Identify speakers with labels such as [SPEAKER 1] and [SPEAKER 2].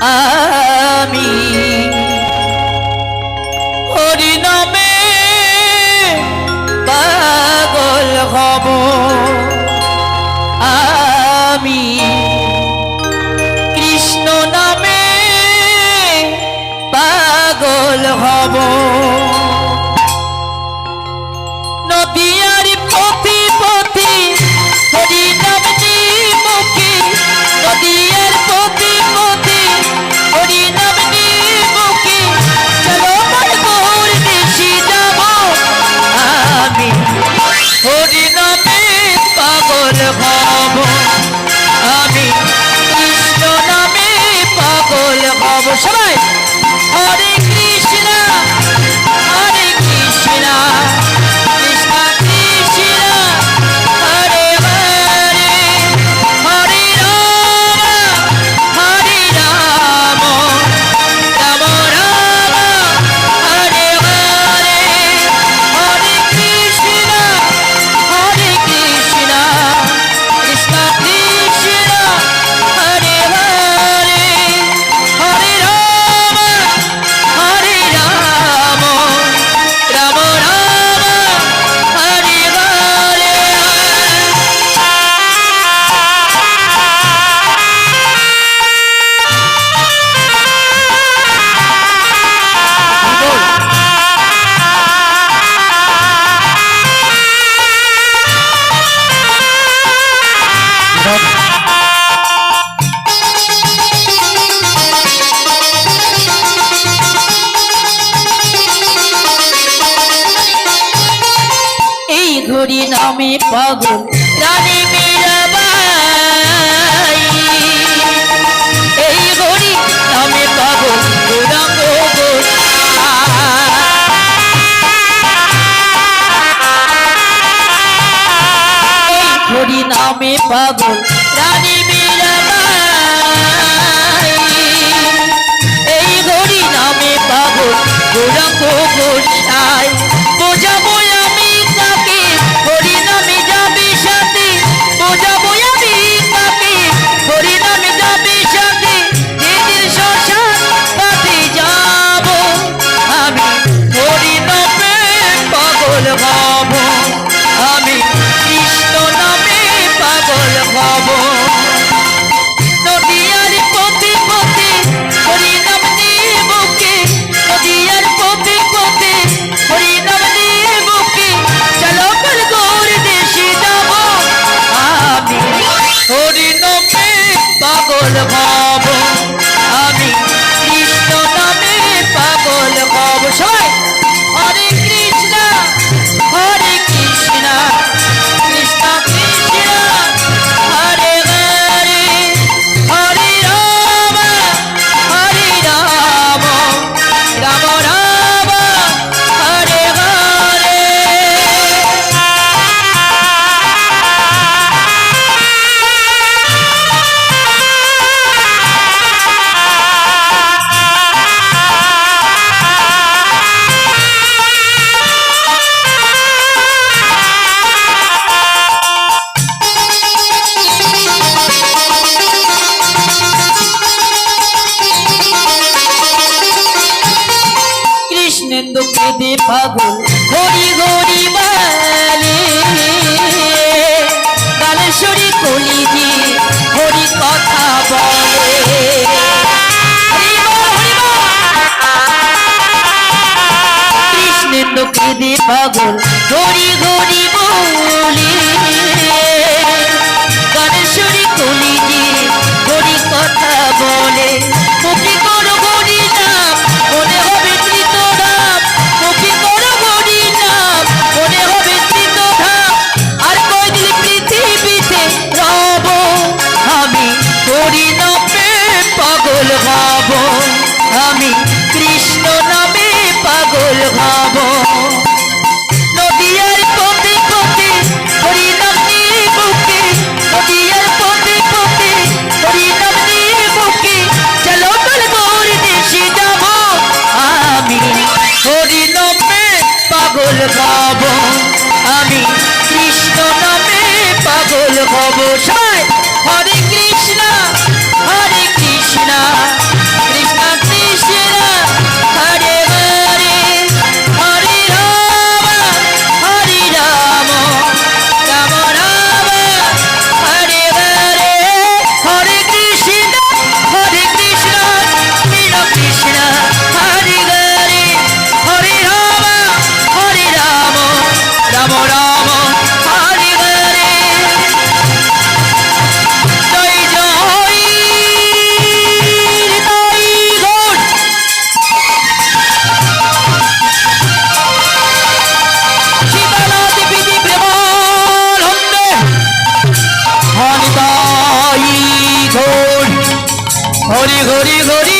[SPEAKER 1] আমি। হরিনামে পাগল হব। আমি সবাই। হরে করি নামে পাগল রানী মীরাবাই। এই হরি নামে পাগল গৌরাঙ্গ পাগল রানী মীরাবাই। এই হরি নামে পাগল গৌরাঙ্গ গোসাই দিদি পাগল ঘড়ি ঘড়ি বউ পাগল হব আমি কৃষ্ণ নামে পাগল হব। সাই হরে ঘড়ি ঘড়ি